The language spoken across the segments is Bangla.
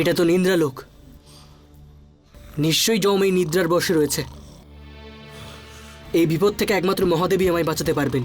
এটা তো নিদ্রালোক। নিশ্চয়ই যম এই নিদ্রার বসে রয়েছে। এই বিপদ থেকে একমাত্র মহাদেবী আমায় বাঁচাতে পারবেন।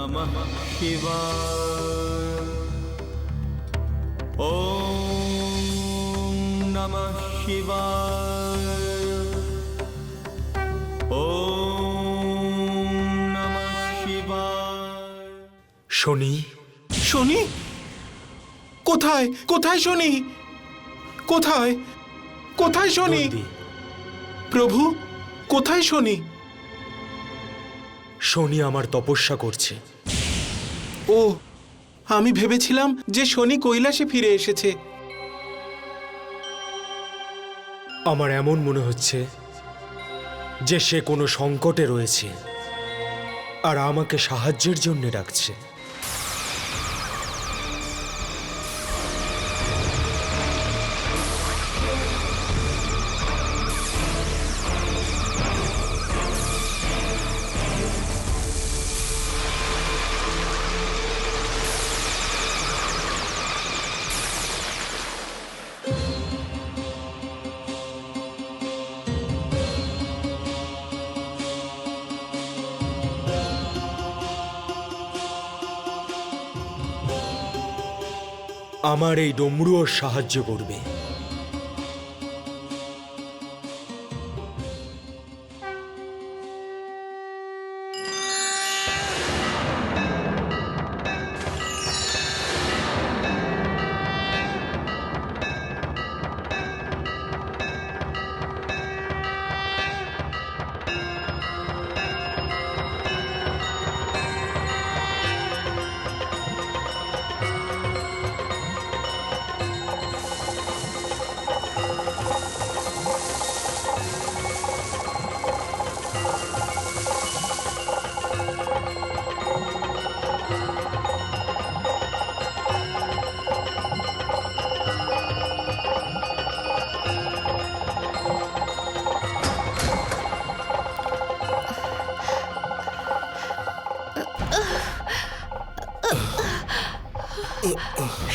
नमः शिवाय ॐ नमः शिवाय ॐ नमः शिवाय শনি শনি কোথায় কোথায় শনি কোথায় কোথায় শনি নন্দী প্রভু কোথায় শনি শনি আমার তপস্যা করছে ও আমি ভেবেছিলাম যে শনি কৈলাসে ফিরে এসেছে। আমার এমন মনে হচ্ছে যে সে কোনো সংকটে রয়েছে আর আমাকে সাহায্যের জন্য ডাকছে। আমার এই ডমরুও সাহায্য করবে।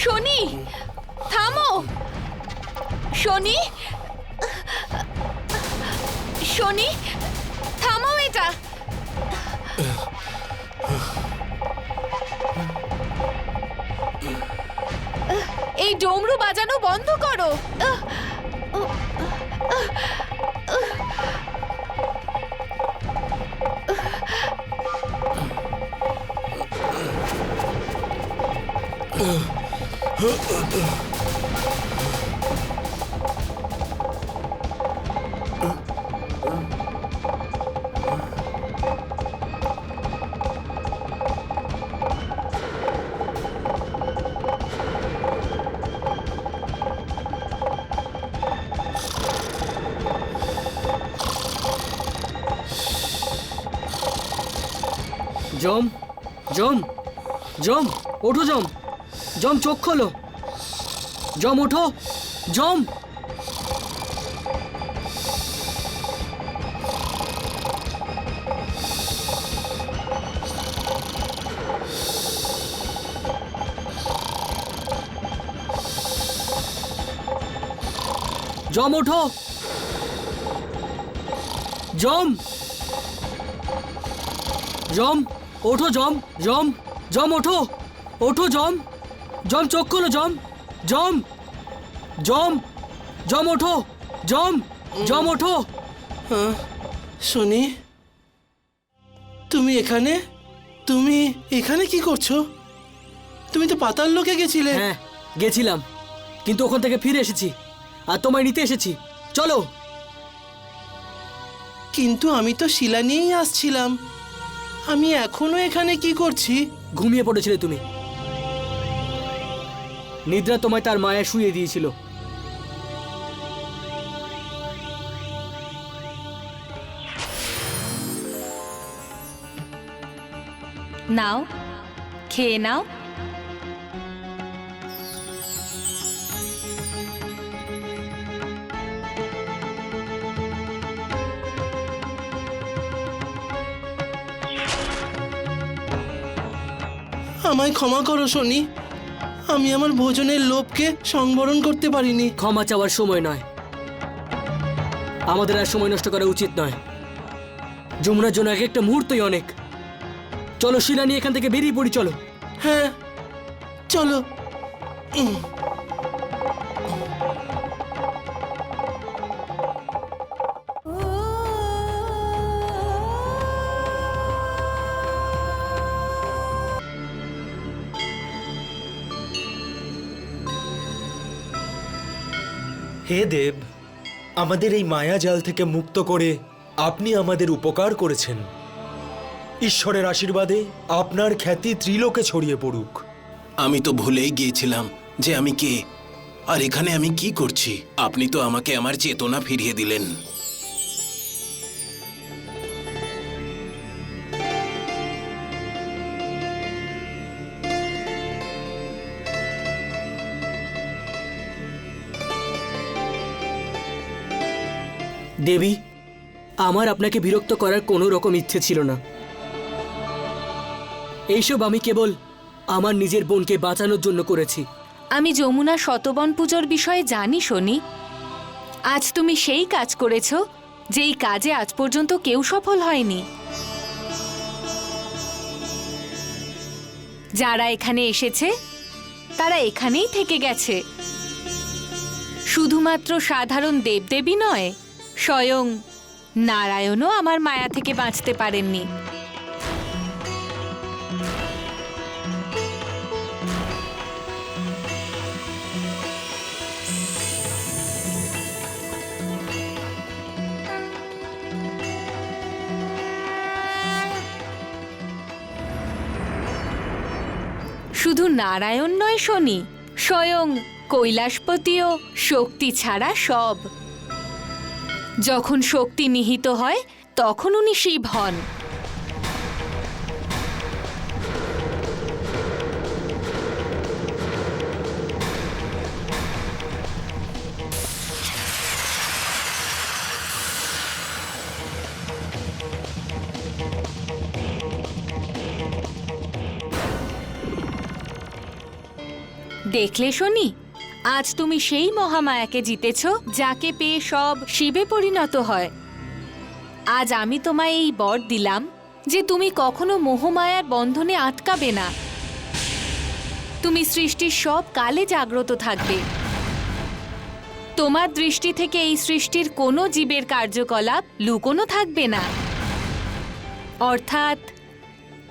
শনি থামো। শনি শনি থামো এটা। এই ডমরু বাজানো বন্ধ করো। জম জম জম ওঠো জম জম চোখ খোলো। জম ওঠো। জম। জম ওঠো। জম। জম। ওঠো জম। জম। জম ওঠো। ওঠো জম। জম চোখ খোলো জম জম জম জম ওঠো জম জম ওঠো। হ্যাঁ, শনি তুমি এখানে? তুমি এখানে কি করছ? তুমি তো পাতাল লোকে গেছিলে। হ্যাঁ গেছিলাম কিন্তু ওখান থেকে ফিরে এসেছি আর তোমায় নিতে এসেছি। চলো। কিন্তু আমি তো শিলা নিয়েই আসছিলাম। আমি এখনও এখানে কি করছি? ঘুমিয়ে পড়েছিলে তুমি। নিদ্রা তোমায় তার মায়া শুয়ে দিয়েছিল। নাও খেয়ে নাও। আমায় ক্ষমা করো শনি আমি আমার ভোজনের লোভকে সংবরণ করতে পারিনি। ক্ষমা চাওয়ার সময় নয়। আমাদের আর সময় নষ্ট করা উচিত নয়। যমুনার জন্য এক একটা মুহূর্তই অনেক। চলো শিলা নিয়ে এখান থেকে বেরিয়ে পড়ি চলো। হ্যাঁ চলো। হে দেব, আমাদের এই মায়াজাল থেকে মুক্ত করে আপনি আমাদের উপকার করেছেন। ঈশ্বরের আশীর্বাদে আপনার খ্যাতি ত্রিলোকে ছড়িয়ে পড়ুক। আমি তো ভুলেই গিয়েছিলাম যে আমি কে, আর এখানে আমি কি করছি? আপনি তো আমাকে আমার চেতনা ফিরিয়ে দিলেন। দেবী, আমার আপনাকে বিরক্ত করার কোনো রকম ইচ্ছে ছিল না। এইসব আমি কেবল আমার নিজের বোনকে বাঁচানোর জন্য করেছি। আমি যমুনা শতবন পুজোর বিষয়ে জানি শনি আজ তুমি সেই কাজ করেছ, যেই কাজে আজ পর্যন্ত কেউ সফল হয়নি। যারা এখানে এসেছে, তারা এখানেই থেকে গেছে। শুধুমাত্র সাধারণ দেবদেবী নয় স্বয়ং নারায়ণও আমার মায়া থেকে বাঁচতে পারেননি। শুধু নারায়ণ নয়, শনি, স্বয়ং কৈলাসপতিও শক্তি ছাড়া সব। যখন শক্তি নিহিত হয় তখন উনি শিব হন দেখলে শনি আজ তুমি সেই মহামায়াকে জিতেছ, যাকে পেয়ে সব শিবে পরিণত হয়। আজ আমি তোমায় এই বর দিলাম, যে তুমি কখনো মোহমায়ার বন্ধনে আটকাবে না। তুমি সৃষ্টির সব কালে জাগ্রত থাকবে। তোমার দৃষ্টি থেকে এই সৃষ্টির কোনো জীবের কার্যকলাপ লুকোনো থাকবে না। অর্থাৎ,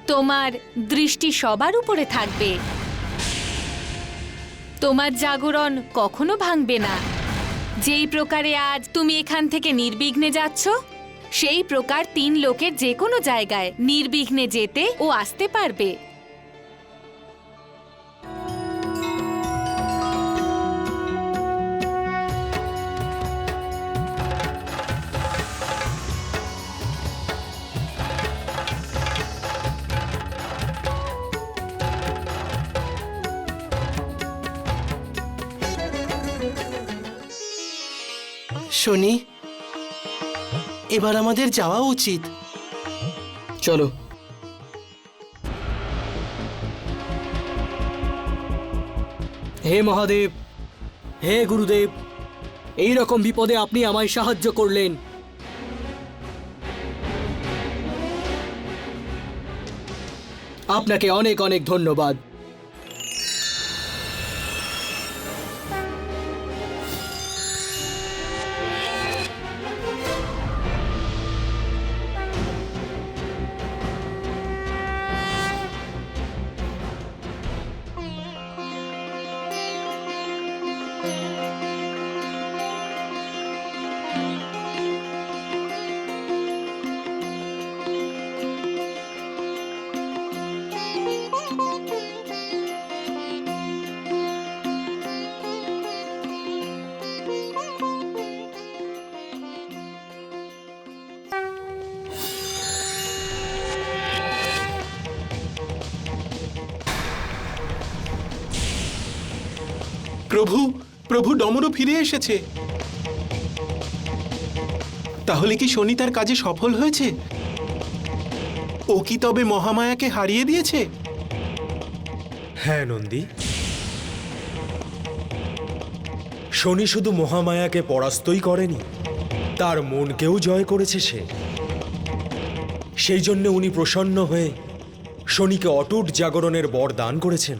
তোমার দৃষ্টি সবার উপরে থাকবে। তোমার জাগরণ কখনো ভাঙবে না। যেই প্রকারে আজ তুমি এখান থেকে নির্বিঘ্নে যাচ্ছ, সেই প্রকার তিন লোকের যে কোনো জায়গায় নির্বিঘ্নে যেতে ও আসতে পারবে। শনি। এবার আমাদের যাওয়া উচিত। চলো। হে মহাদেব, হে গুরুদেব, এই রকম বিপদে আপনি আমায় সাহায্য করলেন। আপনাকে অনেক অনেক ধন্যবাদ। প্রভু প্রভু ডমরু ফিরে এসেছে। তাহলে কি শনি তার কাজে সফল হয়েছে? ও কি তবে মহামায়াকে হারিয়ে দিয়েছে? হ্যাঁ নন্দী। শনি শুধু মহামায়াকে পরাস্তই করেনি, তার মনকেও জয় করেছে সে। সেই জন্য উনি প্রসন্ন হয়ে শনিকে অটুট জাগরণের বর দান করেছেন।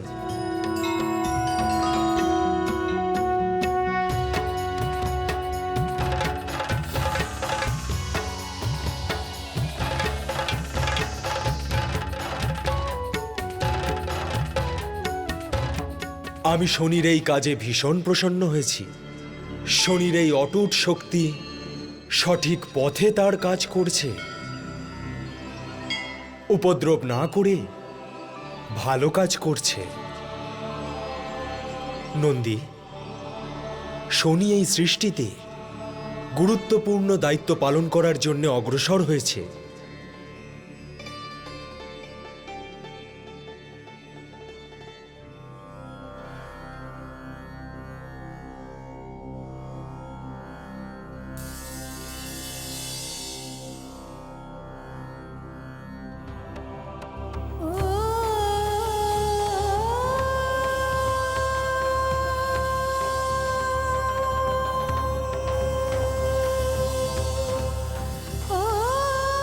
আমি শনির এই কাজে ভীষণ প্রসন্ন হয়েছি। শনির এই অটুট শক্তি সঠিক পথে তার কাজ করছে। উপদ্রব না করে ভালো কাজ করছে। নন্দী, শনি এই সৃষ্টিতে গুরুত্বপূর্ণ দায়িত্ব পালন করার জন্য অগ্রসর হয়েছে।